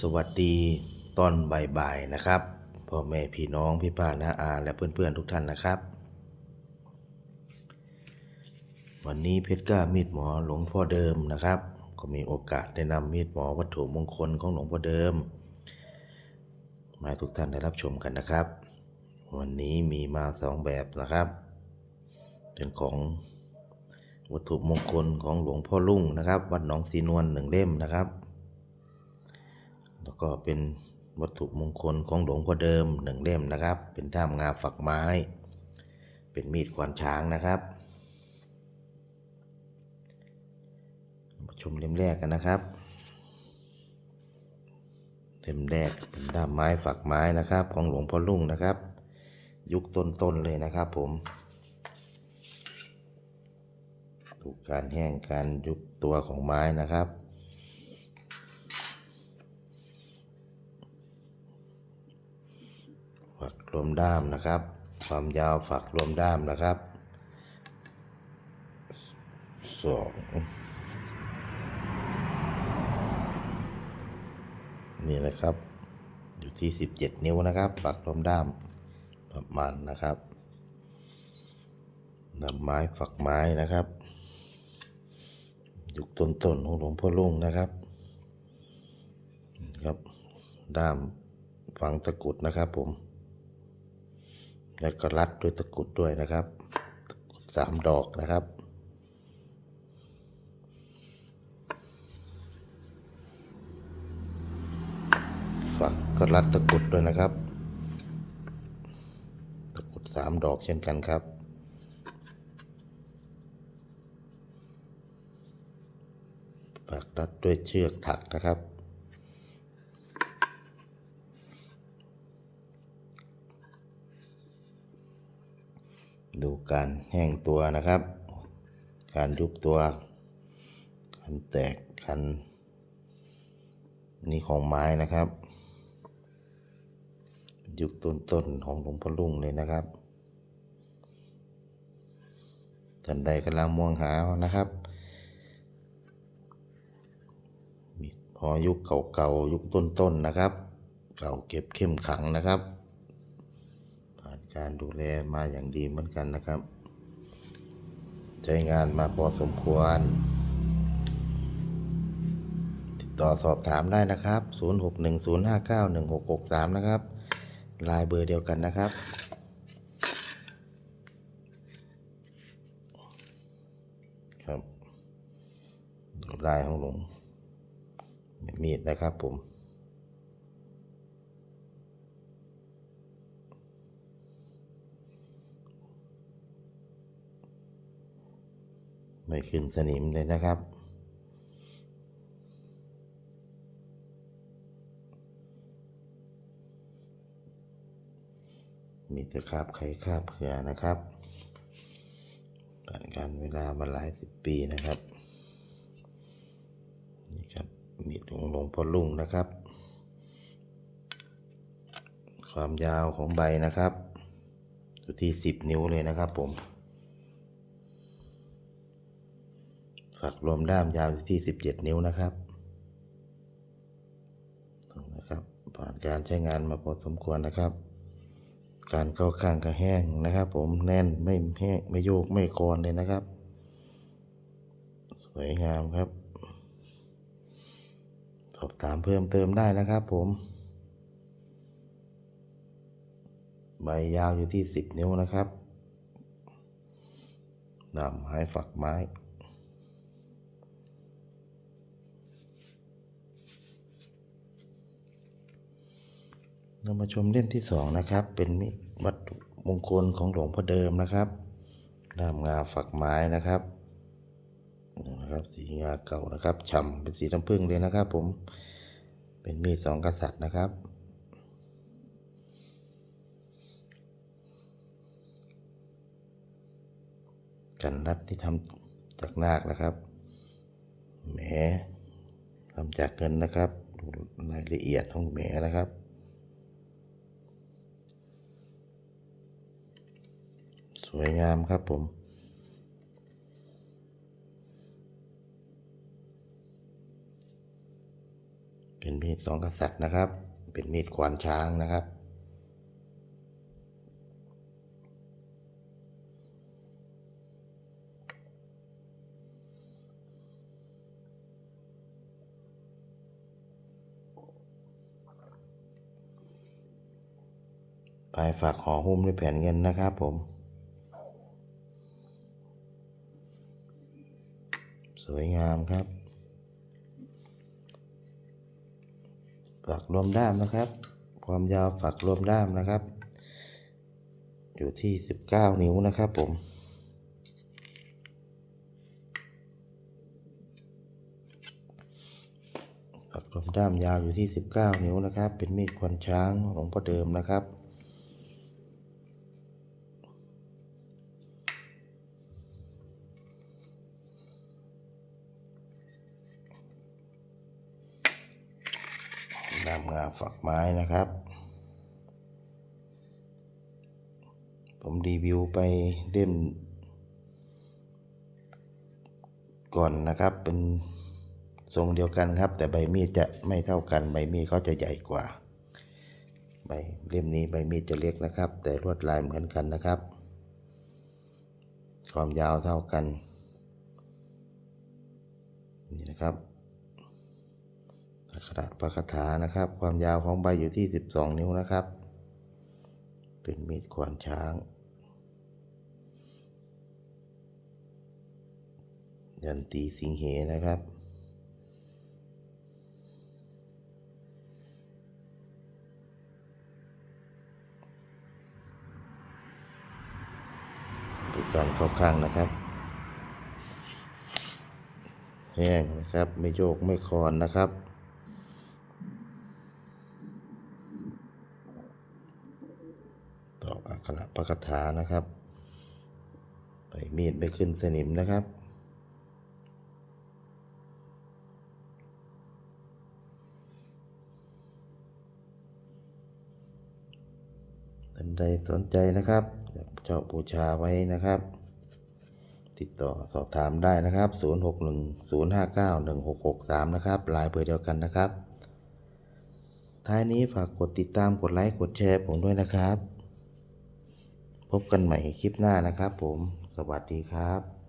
สวัสดีตอนบ่ายๆนะครับพ่อแม่พี่น้องพี่ป้าน้าอาและเพื่อนๆทุกท่านนะครับ วันนี้เพชรกล้ามีดหมอหลวงพ่อเดิมนะครับ ก็มีโอกาสได้นำมีดหมอวัตถุมงคลของหลวงพ่อเดิม มาทุกท่านได้รับชมกันนะครับ วันนี้มีมาสองแบบนะครับ เป็นของวัตถุมงคลของหลวงพ่อลุ่งนะครับ วัดหนองสีนวลหนึ่งเล่มนะครับ แล้วก็เป็นวัตถุมงคลของหลวงพ่อเดิมหนึ่งเล่มนะครับ เป็นด้ามงาฝักไม้ เป็นมีดขวานช้างนะครับมาชมเล่มแรกกันนะครับเล่มแรกเป็นด้ามไม้ฝักไม้นะครับ ของหลวงพ่อลุ่งนะครับ ยุคต้นๆเลยนะครับผมดูการแห้งการยุบตัวของไม้นะครับ ฝัก รวมด้ามนะครับ ความยาวฝักรวมด้ามนะครับสองนี่นะครับ อยู่ที่ 17 นิ้วนะครับ ฝักรวมด้ามประมาณนะครับนำไม้ฝักไม้นะครับ ยุคต้นๆของหลวงพ่อลุงนะครับครับด้ามฝังตะกรุดนะครับผม แล้วก็รัดด้วยตะกุดด้วยนะครับสามดอกนะครับฝักก็รัดตะกุดด้วยนะครับ ตะกุดสามดอกเช่นกันครับฝักรัดด้วยเชือกถักนะครับ ดู การแห้งตัวนะครับ การยุบตัว การแตกการนี่ของไม้นะครับ ยุคต้นๆของหลวงพ่อลุงเลยนะครับท่านใดกำลังมองหานะครับ มีพอยุคเก่าๆยุคต้นๆนะครับ เก่าเก็บเข้มขังนะครับ การดูแลมาอย่างดีเหมือนกันนะครับ ใช้งานมาพอสมควร ติดต่อสอบถามได้นะครับ 0610591663 นะครับ ลายเบอร์เดียวกันนะครับครับลายของหลวงมีดนะครับผม ไม่ขึ้นสนิมเลยนะครับ มีแต่คราบไข่คาบเผื่อนะครับผ่านการเวลามาหลายสิบปีนะครับ นี่ครับ มีดของหลวงพ่อลุงนะครับ ความยาวของใบนะครับอยู่ที่สิบนิ้วเลยนะครับผม ฝักรวมด้ามยาวอยู่ที่ 17 นิ้วนะครับนะครับผ่านการใช้งานมาพอสมควรนะครับ การเข้าข้างก็แห้งนะครับ ผมแน่นไม่แห้งไม่โยกไม่คลอนเลยนะครับ สวยงามครับ สอบถามเพิ่มเติมได้นะครับผม ใบยาวอยู่ที่ 10 นิ้วนะครับด้ามไม้ฝักไม้ เรามาชมเล่มที่สองนะครับ เป็นมิตรวัตถุมงคลของหลวงพ่อเดิมนะครับด้ามงาฝักไม้นะครับนะครับสีงาเก่านะครับฉ่ำเป็นสีน้ำผึ้งเลยนะครับ ผมเป็นมีดสองกษัตริย์นะครับ กันรัดที่ทำจากนาคนะครับแหมทำจากเงินนะครับ รายละเอียดของแหมนะครับ วยงามครับผม เป็นมีดสองกษัตริย์นะครับ เป็นมีดขวานช้างนะครับปลายฝากห่อหุ้มด้วยแผ่นเงินนะครับผม สวยงามครับฝักรวมด้ามนะครับ ความยาวฝักรวมด้ามนะครับ อยู่ที่ 19 นิ้วนะครับผมฝักรวมด้ามยาวอยู่ที่ 19 นิ้วนะครับ เป็นมีดควันช้างหลวงพ่อเดิมนะครับ ดามงาฝักไม้นะครับ ผมรีวิวไปเล่มก่อนนะครับเป็นทรงเดียวกันครับ แต่ใบมีดจะไม่เท่ากันใบมีดเขาจะใหญ่กว่าใบเล่มนี้ใบมีดจะเล็กนะครับ แต่ลวดลายเหมือนกันนะครับ ความยาวเท่ากันนี่นะครับ อักระปะคาถานะครับ ความยาวของใบอยู่ที่ 12 นิ้วนะครับ เป็นมีดขวานช้าง ยันตีสิงเหนะครับดูการเข้าข้างนะครับแห้งนะครับ ไม่โยกไม่คลอนนะครับ ตอกอักข ระปะคาถานะครับใบมีดไม่ขึ้นสนิมนะครับ ท่านใดสนใจนะครับเจ้าบูชาไว้นะครับ ติดต่อสอบถามได้นะครับ 0610591663 นะครับลายเบอร์เดียวกันนะครับท้ายนี้ฝากกดติดตามกดไลค์ กดแชร์ผมด้วยนะครับ พบกันใหม่คลิปหน้านะครับผม สวัสดีครับ